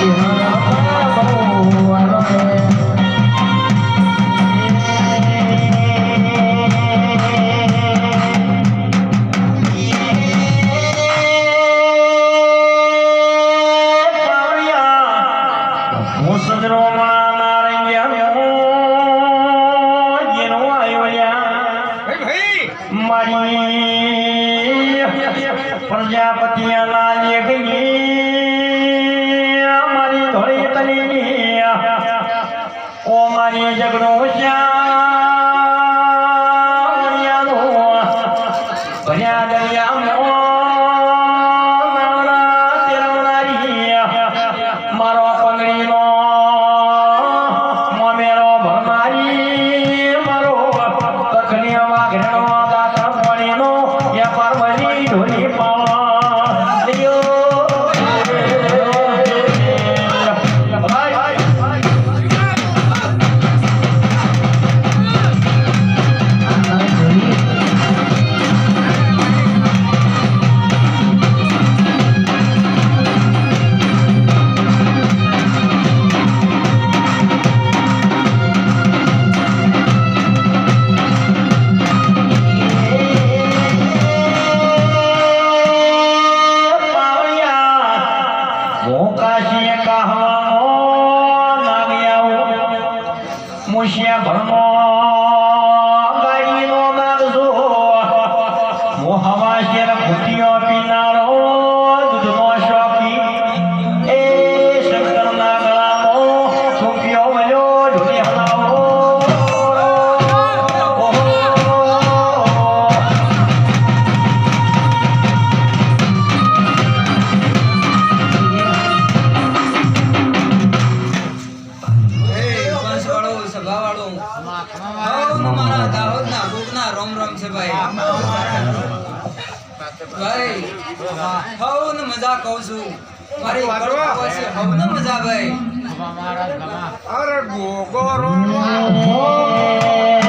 હું સજરો નારંગ્યા જેનો આવ્યો લ્યા મારી પ્રજાપતિ લાગે ગઈ. મારી મોકાશી કહવાનો નાગ્યાઓ મુશિયા ભરમો ગાડીનો માગજો મોહવા શેર ભૂતિયો પીનારો મારા દાહોદ ના ભૂખ ના. રોમ રોમ છે ભાઈ. ભાઈ હવ ને મજા કહું છું. મારી હવ ને મજા ભાઈ. અરે ગોગોરો ભાઈ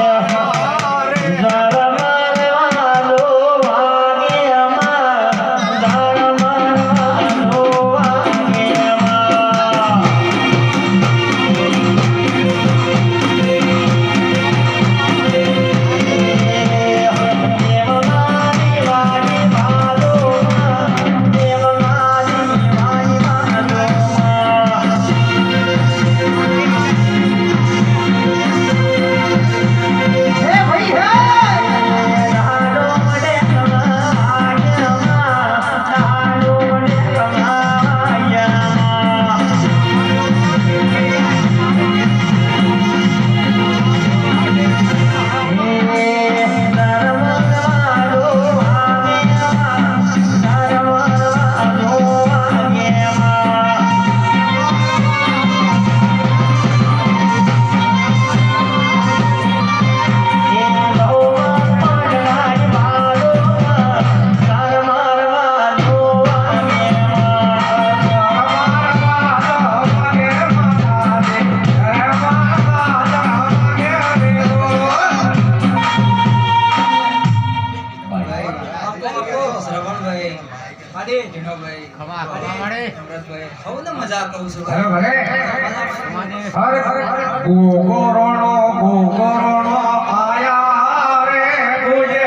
ગોગોરોણો ગોગોરોણો આયા રે કે છે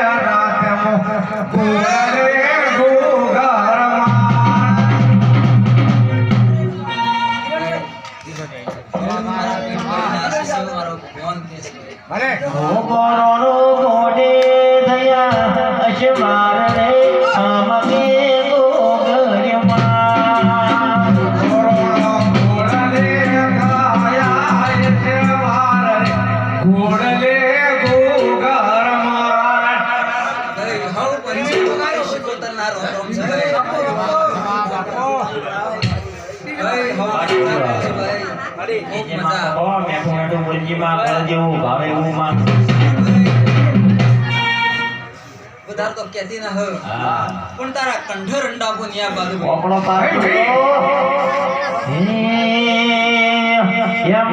ભલે. વધારે તો કેતી ના હોય પણ તારા કંઠ રંડા બોનિયા બાજુ આપણો હે એમ